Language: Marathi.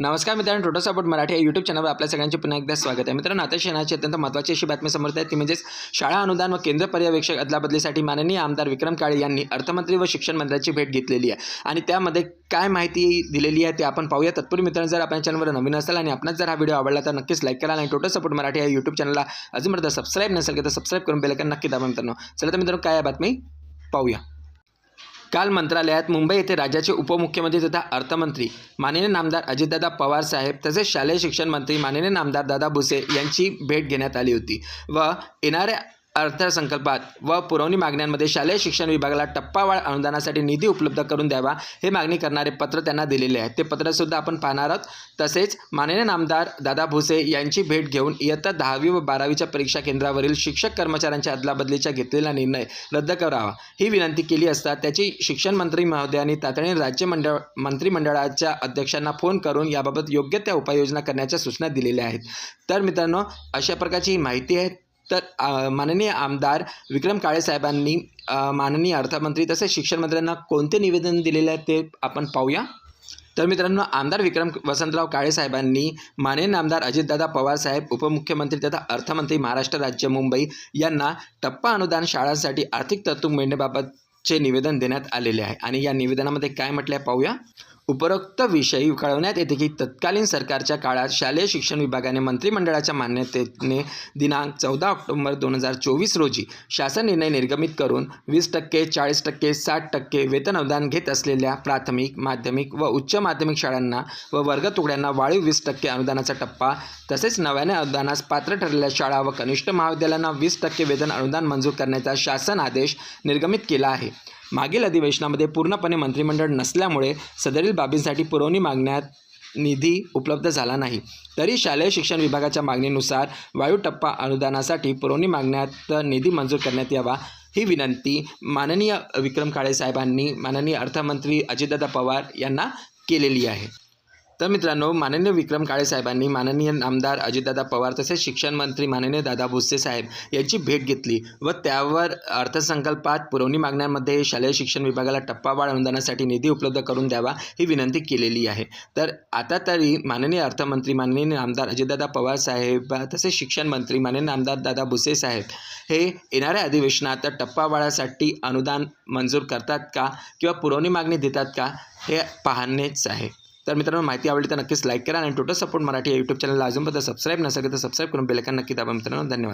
नमस्कार मित्रांनो टोटल सपोर्ट मराठी या यूट्यूब चॅनलवर आपल्या सगळ्यांचे पुन्हा एकदा स्वागत आहे. मित्रांनो आता शेणाची अत्यंत महत्त्वाची अशी बातमी समोर आहे ती म्हणजेच शाळा अनुदान व केंद्र पर्यवेक्षक अदलाबदलीसाठी माननीय आमदार विक्रम काळे यांनी अर्थमंत्री व शिक्षण मंत्र्यांची भेट घेतलेली आहे. आणि त्यामध्ये काय माहिती दिलेली आहे ते आपण पाहूया. तत्पूर्वी मित्रांनो जर आपल्या चॅनलवर नवीन असाल आणि आपणास जर हा व्हिडिओ आवडला तर नक्कीच लाईक करा आणि टोटल सपोर्ट मराठी या यूट्यूब चॅनलला अजूनपर्यंत सबस्क्राईब नसेल तर सबस्क्राईब करून बेलकन नक्की दाबा मित्रांनो. चला तर मित्रांनो काय आहे बातमी? पाहूया. काल मंत्रालयात मुंबई येथे राज्याचे उपमुख्यमंत्री तथा अर्थमंत्री माननीय नामदार अजितदादा पवार साहेब तसेच शालेय शिक्षण मंत्री माननीय नामदार दादा भुसे यांची भेट घेण्यात आली होती व येणाऱ्या अर्थसंकल्पात व पुरवणी मागण्यांमध्ये शालेय शिक्षण विभागाला टप्पावार अनुदानासाठी निधी उपलब्ध करून द्यावा हे मागणी करणारे पत्र त्यांना दिलेले आहे ते पत्रसुद्धा आपण पाहणार आहोत. तसेच माननीय नामदार दादा भुसे यांची भेट घेऊन इयत्ता दहावी व बारावीच्या परीक्षा केंद्रावरील शिक्षक कर्मचाऱ्यांच्या अदलाबदलीचा घेतलेला निर्णय रद्द करावा ही विनंती केली असता त्याची शिक्षण मंत्री महोदयांनी तातडीने राज्य मंडळ मंत्रिमंडळाच्या अध्यक्षांना फोन करून याबाबत योग्य त्या उपाययोजना करण्याच्या सूचना दिलेल्या आहेत. तर मित्रांनो अशा प्रकारची ही माहिती आहे. तर माननीय आमदार विक्रम काळेसाहेबांनी माननीय अर्थमंत्री तसेच शिक्षण मंत्र्यांना कोणते निवेदन दिलेले आहे ते आपण पाहूया. तर मित्रांनो आमदार विक्रम वसंतराव काळेसाहेबांनी माननीय आमदार अजितदादा पवारसाहेब उपमुख्यमंत्री तथा अर्थमंत्री महाराष्ट्र राज्य मुंबई यांना टप्पा अनुदान शाळांसाठी आर्थिक तरतूद मिळण्याबाबतचे निवेदन देण्यात आलेले आहे. आणि या निवेदनामध्ये काय म्हटलं आहे पाहूया. उपरोक्त विषयी कळवण्यात येते की तत्कालीन सरकारच्या काळात शालेय शिक्षण विभागाने मंत्रिमंडळाच्या मान्यतेने दिनांक चौदा ऑक्टोबर दोन हजार चोवीस रोजी शासन निर्णय निर्गमित करून वीस टक्के चाळीस टक्के साठ टक्के वेतन अनुदान घेत असलेल्या प्राथमिक माध्यमिक व उच्च माध्यमिक शाळांना व वर्ग तुकड्यांना वाळीव वीस टक्के अनुदानाचा टप्पा तसेच नव्याने अनुदानास पात्र ठरलेल्या शाळा व कनिष्ठ महाविद्यालयांना वीस टक्के वेतन अनुदान मंजूर करण्याचा शासन आदेश निर्गमित केला आहे. मागील अधिवेशनामध्ये पूर्णपणे मंत्रिमंडळ नसल्यामुळे सदरील बाबींसाठी पुरवणी मागण्यात निधी उपलब्ध झाला नाही. तरी शालेय शिक्षण विभागाच्या मागणीनुसार वायू टप्पा अनुदानासाठी पुरवणी मागण्यात निधी मंजूर करण्यात यावा ही विनंती माननीय विक्रम काळे साहेबांनी माननीय अर्थमंत्री अजितदादा पवार यांना केलेली आहे. तर मित्रांनो माननीय विक्रम काळे साहेबांनी माननीय आमदार अजितदादा पवार तसेच शिक्षण मंत्री माननीय दादा भुसे साहेब यांची भेट घेतली व त्यावर अर्थसंकल्पात पुरवणी मागण्यांमध्ये शालेय शिक्षण विभागाला टप्पावाढ अनुदानासाठी निधी उपलब्ध करून द्यावा ही विनंती केलेली आहे. तर आता तरी माननीय अर्थमंत्री माननीय आमदार अजितदादा पवार साहेब तसेच शिक्षण मंत्री माननीय आमदार दादा भुसे साहेब हे येणाऱ्या अधिवेशनात टप्पावाळासाठी अनुदान मंजूर करतात का किंवा पुरवणी मागणी देतात का हे पाहणेच आहे. तर मित्रांनो माहिती आवडली तर नक्कीच लाईक करा आणि टोटल सपोर्ट मराठी या यूट्यूब चॅनलला अजूनपर्यंत सबस्क्राईब नसेल तर सबस्क्राईब करून बेलकन नक्की दाबा मित्रांनो. धन्यवाद.